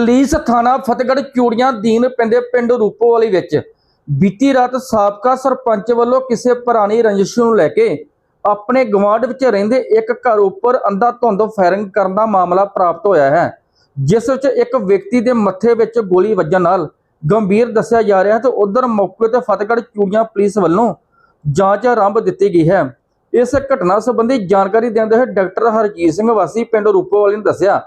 Police ਥਾਣਾ ਫਤਿਹਗੜ੍ਹ ਚੂੜੀਆਂ ਦੀਨ ਪੈਂਦੇ ਪਿੰਡ ਰੂਪੋਵਾਲੀ ਵਿੱਚ ਬੀਤੀ ਰਾਤ ਸਾਬਕਾ ਸਰਪੰਚ ਵੱਲੋਂ ਕਿਸੇ ਪੁਰਾਣੀ ਰੰਜਿਸ਼ ਨੂੰ ਲੈ ਕੇ ਆਪਣੇ ਗਵਾਂਢ ਵਿੱਚ ਰਹਿੰਦੇ ਇੱਕ ਘਰ ਉੱਪਰ ਅੰਧਾ ਧੁੰਦ ਫਾਇਰਿੰਗ ਕਰਨ ਦਾ ਮਾਮਲਾ ਪ੍ਰਾਪਤ ਹੋਇਆ ਹੈ, ਜਿਸ ਵਿੱਚ ਇੱਕ ਵਿਅਕਤੀ ਦੇ ਮੱਥੇ ਵਿੱਚ ਗੋਲੀ ਵੱਜਣ ਨਾਲ ਗੰਭੀਰ ਦੱਸਿਆ ਜਾ ਰਿਹਾ ਹੈ ਤੇ ਉਧਰ ਮੌਕੇ ਤੇ ਫਤਿਹਗੜ੍ਹ ਚੂੜੀਆਂ ਪੁਲਿਸ ਵੱਲੋਂ ਜਾਂਚ ਆਰੰਭ ਦਿੱਤੀ ਗਈ ਹੈ। ਇਸ ਘਟਨਾ ਸੰਬੰਧੀ ਜਾਣਕਾਰੀ ਦਿੰਦੇ ਹੋਏ ਡਾਕਟਰ ਹਰਜੀਤ ਸਿੰਘ ਵਾਸੀ ਪਿੰਡ ਰੂਪੋਵਾਲੀ ਨੇ ਦੱਸਿਆ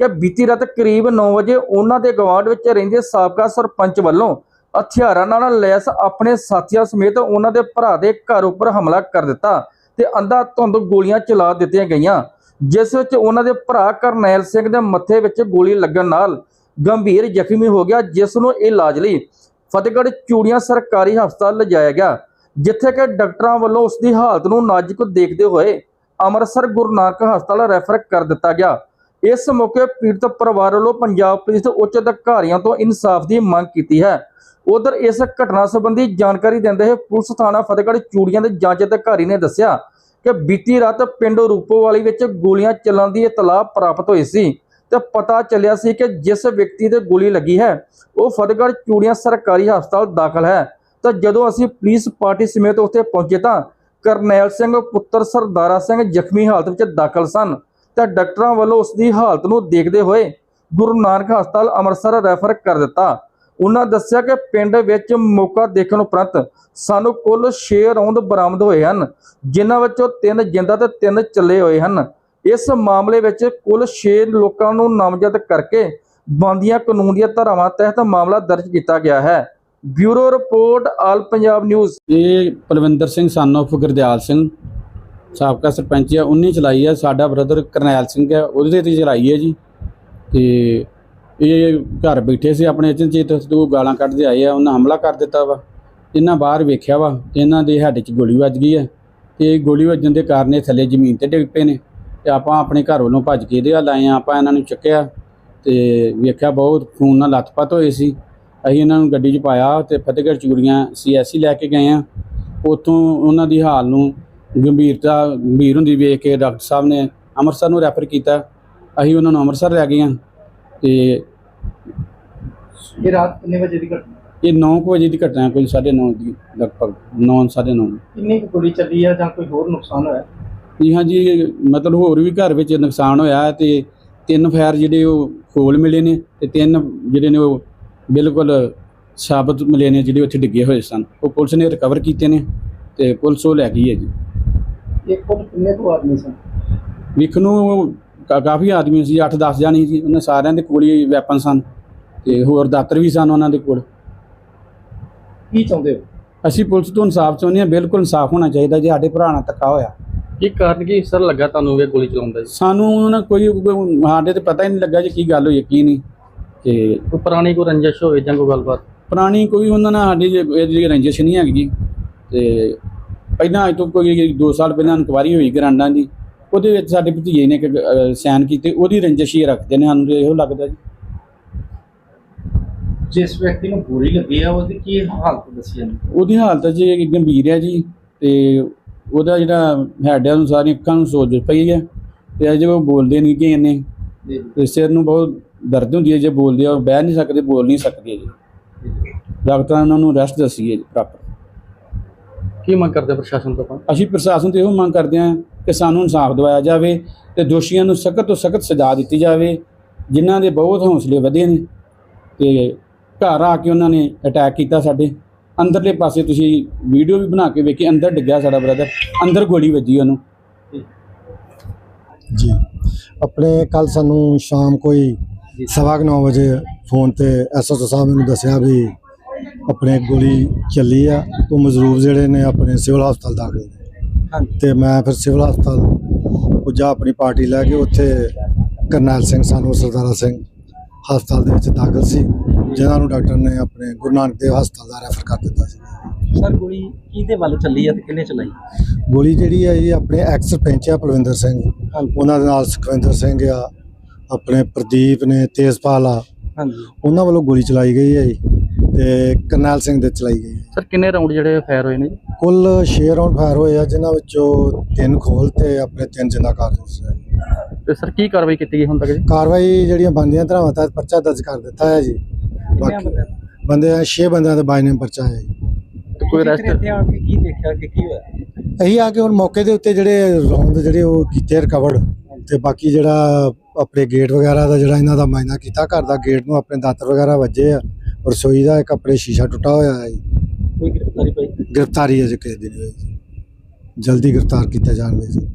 ਕਿ ਬੀਤੀ ਰਾਤ ਕਰੀਬ 9 ਵਜੇ ਉਹਨਾਂ ਦੇ ਗਵਾਂਢ ਵਿੱਚ ਰਹਿੰਦੇ ਸਾਬਕਾ ਸਰਪੰਚ ਵੱਲੋਂ ਹਥਿਆਰਾਂ ਨਾਲ ਲੈਸ ਆਪਣੇ ਸਾਥੀਆਂ ਸਮੇਤ ਉਹਨਾਂ ਦੇ ਭਰਾ ਦੇ ਘਰ ਉੱਪਰ ਹਮਲਾ ਕਰ ਦਿੱਤਾ ਤੇ ਅੰਧਾ ਧੁੰਦ ਗੋਲੀਆਂ ਚਲਾ ਦਿੱਤੀਆਂ ਗਈਆਂ, ਜਿਸ ਵਿੱਚ ਉਹਨਾਂ ਦੇ ਭਰਾ ਕਰਨੈਲ ਸਿੰਘ ਦੇ ਮੱਥੇ ਵਿੱਚ ਗੋਲੀ ਲੱਗਣ ਨਾਲ ਗੰਭੀਰ ਜ਼ਖਮੀ ਹੋ ਗਿਆ, ਜਿਸ ਨੂੰ ਇਲਾਜ ਲਈ ਫਤਿਹਗੜ੍ਹ ਚੂੜੀਆਂ ਸਰਕਾਰੀ ਹਸਪਤਾਲ ਲਿਜਾਇਆ ਗਿਆ, ਜਿੱਥੇ ਕਿ ਡਾਕਟਰਾਂ ਵੱਲੋਂ ਉਸ ਦੀ ਹਾਲਤ ਨੂੰ ਨਾਜ਼ੁਕ ਦੇਖਦੇ ਹੋਏ ਅੰਮ੍ਰਿਤਸਰ ਗੁਰੂ ਨਾਨਕ ਹਸਪਤਾਲ ਰੈਫਰ ਕਰ ਦਿੱਤਾ ਗਿਆ। ਇਸ ਮੌਕੇ ਪੀੜਤ ਪਰਿਵਾਰ ਵੱਲੋਂ ਪੰਜਾਬ ਪੁਲਿਸ ਦੇ ਉੱਚ ਅਧਿਕਾਰੀਆਂ ਤੋਂ ਇਨਸਾਫ ਦੀ ਮੰਗ ਕੀਤੀ ਹੈ। ਉਧਰ ਇਸ ਘਟਨਾ ਸੰਬੰਧੀ ਜਾਣਕਾਰੀ ਦਿੰਦੇ ਹੋਏ ਪੁਲਿਸ ਥਾਣਾ ਫਤਿਹਗੜ੍ਹ ਚੂੜੀਆਂ ਦੇ ਜਾਂਚ ਅਧਿਕਾਰੀ ਨੇ ਦੱਸਿਆ ਕਿ ਬੀਤੀ ਰਾਤ ਪਿੰਡ ਰੂਪੋਵਾਲੀ ਵਿੱਚ ਗੋਲੀਆਂ ਚੱਲਣ ਦੀ ਇਤਲਾਹ ਪ੍ਰਾਪਤ ਹੋਈ ਸੀ ਤੇ ਪਤਾ ਚੱਲਿਆ ਸੀ ਕਿ ਜਿਸ ਵਿਅਕਤੀ ਤੇ ਗੋਲੀ ਲੱਗੀ ਹੈ, ਉਹ ਫਤਿਹਗੜ੍ਹ ਚੂੜੀਆਂ ਸਰਕਾਰੀ ਹਸਪਤਾਲ ਦਾਖਲ ਹੈ। ਤਾਂ ਜਦੋਂ ਅਸੀਂ ਪੁਲਿਸ ਪਾਰਟੀ ਸਮੇਤ ਉੱਥੇ ਪਹੁੰਚੇ ਤਾਂ ਕਰਨੈਲ ਸਿੰਘ ਪੁੱਤਰ ਸਰਦਾਰਾ ਸਿੰਘ ਜ਼ਖਮੀ ਹਾਲਤ ਵਿੱਚ ਦਾਖਲ ਸਨ। ਤਾਂ ਡਾਕਟਰਾਂ ਵੱਲੋਂ ਉਸ ਦੀ ਹਾਲਤ ਨੂੰ ਦੇਖਦੇ ਹੋਏ ਗੁਰੂ ਨਾਨਕ ਹਸਪਤਾਲ ਅੰਮ੍ਰਿਤਸਰ ਰੈਫਰ ਕਰ ਦਿੱਤਾ। ਉਹਨਾਂ ਦੱਸਿਆ ਕਿ ਪਿੰਡ ਵਿੱਚ ਮੌਕਾ ਦੇਖਣ ਉਪਰੰਤ ਸਾਨੂੰ ਕੁੱਲ 6 ਰੌਂਦ ਬਰਾਮਦ ਹੋਏ ਹਨ, ਜਿਨ੍ਹਾਂ ਵਿੱਚੋਂ 3 ਜਿੰਦਾ ਤੇ 3 ਚੱਲੇ ਹੋਏ ਹਨ। ਇਸ ਮਾਮਲੇ ਵਿੱਚ ਕੁੱਲ 6 ਲੋਕਾਂ ਨੂੰ ਨਾਮਜ਼ਦ ਕਰਕੇ ਬੰਦੀਆਂ ਕਾਨੂੰਨ ਦੀਆਂ ਧਾਰਾਵਾਂ ਤਹਿਤ ਮਾਮਲਾ ਦਰਜ ਕੀਤਾ ਗਿਆ ਹੈ। Bureau report, all Punjab news. ਇਹ ਪਲਵਿੰਦਰ ਸਿੰਘ ਸਨ of ਗੁਰਦਿਆਲ ਸਿੰਘ ਸਾਬਕਾ ਸਰਪੰਚ ਆ, ਉਹਨੇ ਚਲਾਈ ਆ, ਸਾਡਾ ਬ੍ਰਦਰ ਕਰਨੈਲ ਸਿੰਘ ਆ ਉਹਦੇ ਤੇ ਚਲਾਈ ਹੈ ਜੀ। ਤੇ ਇਹ ਘਰ ਬੈਠੇ ਸੀ ਆਪਣੇ ਅਚਨਚੇਤ ਦੋ ਗਾਲਾਂ ਕੱਢਦੇ ਆਏ ਆ, ਉਹਨਾਂ ਹਮਲਾ ਕਰ ਦਿੱਤਾ ਵਾ। ਇਹਨਾਂ ਬਾਹਰ ਵੇਖਿਆ ਵਾ ਇਹਨਾਂ ਦੇ ਹੱਡ 'ਚ ਗੋਲੀ ਵੱਜ ਗਈ ਹੈ ਤੇ ਗੋਲੀ ਵੱਜਣ ਦੇ ਕਾਰਨ ਇਹ ਥੱਲੇ ਜ਼ਮੀਨ ਤੇ ਡਿੱਗ ਪਏ ਨੇ। ਤੇ ਆਪਾਂ ਆਪਣੇ ਘਰ ਵੱਲੋਂ ਭੱਜ ਕੇ ਇਹਦੇ ਵੱਲ ਆਏ ਆ, ਆਪਾਂ ਇਹਨਾਂ ਨੂੰ ਚੱਕਿਆ। ਤੇ ਵੇਖਿਆ ਬਹੁਤ ਖੂਨ ਨਾਲ ਲੱਥਪੱਥ ਹੋਏ ਸੀ। ਅਸੀਂ ਇਹਨਾਂ ਨੂੰ ਗੱਡੀ 'ਚ ਪਾਇਆ ਤੇ ਫਤਿਹਗੜ੍ਹ ਚੂੜੀਆਂ ਸੀਐਸਸੀ ਲੈ ਕੇ ਗਏ ਆ। ਉੱਥੋਂ ਉਹਨਾਂ ਦੀ ਹਾਲ ਨੂੰ ਗੰਭੀਰਤਾ ਗੰਭੀਰ ਹੁੰਦੀ ਵੇਖ ਕੇ ਡਾਕਟਰ ਸਾਹਿਬ ਨੇ ਅੰਮ੍ਰਿਤਸਰ ਨੂੰ ਰੈਫਰ ਕੀਤਾ। ਅਸੀਂ ਉਹਨਾਂ ਨੂੰ ਅੰਮ੍ਰਿਤਸਰ ਲੈ ਗਏ ਆ ਤੇ ਇਹ ਰਾਤ ਕਿੰਨੇ ਵਜੇ ਦੀ ਘਟਨਾ? ਇਹ 9 ਵਜੇ ਦੀ ਘਟਨਾ ਹੈ, ਕੋਈ 9:30 ਦੀ ਲਗਭਗ 9:30 ਕਿੰਨੀ ਕੁ ਗੋਲੀ ਚੱਲੀ ਆ ਜਾਂ ਕੋਈ ਹੋਰ ਨੁਕਸਾਨ ਹੋਇਆ? ਜੀ ਹਾਂ ਜੀ ਮਤਲਬ ਹੋਰ ਵੀ ਘਰ ਵਿੱਚ ਨੁਕਸਾਨ ਹੋਇਆ ਹੈ ਤੇ ਤਿੰਨ ਫਾਇਰ ਜਿਹੜੇ ਉਹ ਖੋਲ ਮਿਲੇ ਨੇ ਤੇ ਤਿੰਨ ਜਿਹੜੇ ਨੇ ਉਹ ਬਿਲਕੁਲ ਸਾਬਤ ਮਿਲੇ ਨੇ ਜਿਹੜੇ ਉੱਥੇ ਡਿੱਗੇ ਹੋਏ ਸਨ। ਉਹ ਪੁਲਿਸ ਨੇ ਰਿਕਵਰ ਕੀਤੇ ਨੇ ਤੇ ਪੁਲਿਸ ਉਹ ਲੈ ਗਈ ਹੈ ਜੀ। ਇਹ ਕੋਲ ਕਿੰਨੇ ਕੁ ਆਦਮੀ ਸਨ? ਵੇਖਣ ਨੂੰ ਕਾ- ਕਾਫੀ ਆਦਮੀ ਸੀ 8-10 ਜਾਣੀ ਸੀ ਉਹਨਾਂ ਸਾਰਿਆਂ ਦੇ ਕੋਲ ਹੀ ਵੈਪਨ ਸਨ ਤੇ ਹੋਰ ਦਾਤਰ ਵੀ ਸਨ ਉਹਨਾਂ ਦੇ ਕੋਲ। ਕੀ ਚਾਹੁੰਦੇ ਹੋ? ਅਸੀਂ ਪੁਲਿਸ ਤੋਂ ਇਨਸਾਫ ਚਾਹੁੰਦੇ ਹਾਂ ਬਿਲਕੁਲ ਇਨਸਾਫ ਹੋਣਾ ਚਾਹੀਦਾ ਜੇ ਸਾਡੇ ਭਰਾ ਨਾਲ ਧੱਕਾ ਹੋਇਆ। ਕੀ ਕਾਰਨ ਕੀ ਸਰ ਲੱਗਾ ਤੁਹਾਨੂੰ ਇਹ ਗੋਲੀ ਚਲਾਉਂਦਾ ਜੀ? ਸਾਨੂੰ ਉਹਨਾਂ ਕੋਈ ਕੋਈ- ਸਾਡੇ ਤੇ ਪਤਾ ਹੀ ਨਹੀਂ ਲੱਗਾ ਜੀ ਕੀ ਗੱਲ ਹੋਈ ਕੀ ਨਹੀਂ। ਤੇ ਕੋਈ ਪੁਰਾਣੀ ਕੋਈ ਰੰਜਿਸ਼ ਹੋਵੇ ਜਾਂ ਕੋਈ ਗੱਲਬਾਤ? ਪੁਰਾਣੀ ਕੋਈ ਉਹਨਾਂ ਨਾਲ ਸਾਡੀ ਜੇ- ਇਹਦੀ ਰੰਜਿਸ਼ ਨਹੀਂ ਹੈਗੀ ਜੀ। ਤੇ ਪਹਿਲਾਂ ਅੱਜ ਤੋਂ ਕੋਈ 2 ਸਾਲ ਪਹਿਲਾਂ ਇਨਕੁਆਰੀ ਹੋਈ ਗਰਾਂਡਾਂ ਦੀ ਉਹਦੇ ਵਿੱਚ ਸਾਡੇ ਭਤੀਜੇ ਨੇ ਇੱਕ ਸਾਈਨ ਕੀਤੇ ਉਹਦੀ ਰੰਜਿਸ਼ ਹੀ ਰੱਖਦੇ ਨੇ ਸਾਨੂੰ ਇਹੋ ਲੱਗਦਾ ਜੀ। ਜਿਸ ਵਿਅਕਤੀ ਨੂੰ ਗੋਲੀ ਲੱਗੀ ਆ ਉਹਦੀ ਕੀ ਹਾਲਤ ਦੱਸੀ ਜਾਂਦੀ? ਉਹਦੀ ਹਾਲਤ ਜੀ ਗੰਭੀਰ ਹੈ ਜੀ ਤੇ ਉਹਦਾ ਜਿਹੜਾ ਹੈਡ ਹੈ ਉਹਨੂੰ ਸਾਰੀਆਂ ਅੱਖਾਂ ਨੂੰ ਸੋਜ ਪਈ ਹੈ ਤੇ ਅਜੇ ਉਹ ਬੋਲਦੇ ਨਹੀਂ ਕਿ ਇਹਨੇ। ਤੇ ਸਿਰ ਨੂੰ ਬਹੁਤ ਦਰਦ ਹੁੰਦੀ ਹੈ ਜੇ ਬੋਲਦੇ ਆ ਉਹ ਬਹਿ ਨਹੀਂ ਸਕਦੇ ਬੋਲ ਨਹੀਂ ਸਕਦੇ ਜੀ। ਡਾਕਟਰਾਂ ਨੇ ਉਹਨਾਂ ਰੈਸਟ ਦੱਸੀ ਹੈ ਜੀ ਪ੍ਰੋਪਰ ਕੀ ਮੰਗ ਕਰਦੇ ਪ੍ਰਸ਼ਾਸਨ ਤੋਂ ਆਪਾਂ? ਅਸੀਂ ਪ੍ਰਸ਼ਾਸਨ ਤੋਂ ਇਹੋ ਮੰਗ ਕਰਦੇ ਹਾਂ ਕਿ ਸਾਨੂੰ ਇਨਸਾਫ ਦਿਵਾਇਆ ਜਾਵੇ ਤੇ ਦੋਸ਼ੀਆਂ ਨੂੰ ਸਖਤ ਤੋਂ ਸਖਤ ਸਜ਼ਾ ਦਿੱਤੀ ਜਾਵੇ ਜਿਨ੍ਹਾਂ ਦੇ ਬਹੁਤ ਹੌਸਲੇ ਵਧੇ ਨੇ ਤੇ ਘਰ ਆ ਕੇ ਉਹਨਾਂ ਨੇ ਅਟੈਕ ਕੀਤਾ ਸਾਡੇ। ਅੰਦਰਲੇ ਪਾਸੇ ਤੁਸੀਂ ਵੀਡੀਓ ਵੀ ਬਣਾ ਕੇ ਵੇਖੀ ਅੰਦਰ ਡਿੱਗਿਆ ਸਾਡਾ ਬ੍ਰਦਰ ਅੰਦਰ ਗੋਲੀ ਵੱਜੀ ਉਹਨੂੰ। ਜੀ। ਆਪਣੇ ਕੱਲ ਸਾਨੂੰ ਸ਼ਾਮ ਕੋਈ ਸਵਾ ਕੁ ਨੌ ਵਜੇ ਫੋਨ ਤੇ ਐਸਐਸਓ ਸਾਹਿਬ ਮੈਨੂੰ ਦੱਸਿਆ ਵੀ ਆਪਣੇ ਗੋਲੀ ਚੱਲੀ ਆ ਤੋਂ ਮਜ਼ਰੂਰ ਜਿਹੜੇ ਨੇ ਆਪਣੇ ਸਿਵਲ ਹਸਪਤਾਲ ਦਾਖਲ ਨੇ। ਤੇ ਮੈਂ ਫਿਰ ਸਿਵਲ ਹਸਪਤਾਲ ਪੁੱਜਾ ਆਪਣੀ ਪਾਰਟੀ ਲੈ ਕੇ ਉੱਥੇ ਕਰਨੈਲ ਸਿੰਘ ਸਾਨੂੰ ਸਰਦਾਰਾ ਸਿੰਘ ਹਸਪਤਾਲ ਦੇ ਵਿੱਚ ਦਾਖਲ ਸੀ ਜਿਨ੍ਹਾਂ ਨੂੰ ਡਾਕਟਰ ਨੇ ਆਪਣੇ ਗੁਰੂ ਨਾਨਕ ਦੇਵ ਹਸਪਤਾਲ ਦਾ ਰੈਫਰ ਕਰ ਦਿੱਤਾ ਸੀ। ਸਰ ਗੋਲੀ ਕਿਹਦੇ ਵੱਲ ਚੱਲੀ ਆ ਤੇ ਕਿੰਨੇ ਚਲਾਈ? ਗੋਲੀ ਜਿਹੜੀ ਹੈ ਇਹ ਆਪਣੇ ਐਕਸ ਸਰਪੰਚ ਆ ਪਲਵਿੰਦਰ ਸਿੰਘ। ਉਹਨਾਂ ਦੇ ਨਾਲ ਸੁਖਵਿੰਦਰ ਸਿੰਘ ਆ ਆਪਣੇ ਪ੍ਰਦੀਪ ਨੇ ਤੇਜਪਾਲ ਆ। ਹਾਂਜੀ। ਉਹਨਾਂ ਵੱਲੋਂ ਗੋਲੀ ਚਲਾਈ ਗਈ ਹੈ ਜੀ। ਤੇ ਕਰਨੈਲ ਸਿੰਘ ਦੇ ਚਲਾਈ ਗਈ ਸਰ ਕਿੰਨੇ ਰਾਉਂਡ ਜਿਹੜੇ ਫਾਇਰ ਹੋਏ ਨੇ ਕੁੱਲ 6 ਰਾਉਂਡ ਫਾਇਰ ਹੋਏ ਆ ਜਿਨ੍ਹਾਂ ਵਿੱਚੋਂ ਤਿੰਨ ਖੋਲ ਤੇ ਆਪਣੇ ਤਿੰਨ ਜਿੰਦਾ ਕਾਰਤੂਸ ਹੈ ਤੇ ਸਰ ਕੀ ਕਾਰਵਾਈ ਕੀਤੀ ਗਈ ਹੁਣ ਤੱਕ ਜੀ? ਕਾਰਵਾਈ ਜਿਹੜੀਆਂ ਬੰਦੀਆਂ ਧਰਾਵਾਂ ਤਹਿਤ ਪਰਚਾ ਦਰਜ ਕਰ ਦਿੱਤਾ ਹੈ ਜੀ। ਬਾਕੀ ਬੰਦੇ ਆ 6 ਬੰਦਿਆਂ ਦਾ ਬਾਈ ਨੇਮ ਪਰਚਾ ਹੈ ਜੀ। ਤੇ ਕੋਈ ਅਰੈਸਟ ਆ ਕੇ ਕੀ ਦੇਖਿਆ ਕਿ ਕੀ ਹੋਇਆ? ਅਸੀਂ ਆ ਕੇ ਹੁਣ ਮੌਕੇ ਦੇ ਉੱਤੇ ਜਿਹੜੇ ਰੌਂਦ ਜਿਹੜੇ ਉਹ ਕੀਤੇ ਰਿਕਵਰਡ ਤੇ ਬਾਕੀ ਜਿਹੜਾ ਆਪਣੇ ਗੇਟ ਵਗੈਰਾ ਦਾ ਜਿਹੜਾ ਇਹਨਾਂ ਦਾ ਮਾਇਨਾ ਕੀਤਾ ਘਰ ਦਾ ਗੇਟ ਨੂੰ ਆਪਣੇ ਦਾਤਰ ਵਗੈਰਾ ਵੱਜੇ ਆ। ਰਸੋਈ ਦਾ ਇੱਕ ਆਪਣੇ ਸ਼ੀਸ਼ਾ ਟੁੱਟਾ ਹੋਇਆ ਹੈ ਜੀ। ਕੋਈ ਗ੍ਰਿਫਤਾਰੀ ਪਈ? ਗ੍ਰਿਫਤਾਰੀ ਅਜੇ ਕਿਸੇ ਦਿਨ ਹੋਈ ਜੀ। ਜਲਦੀ ਗ੍ਰਿਫਤਾਰ ਕੀਤਾ ਜਾਣਗੇ ਜੀ।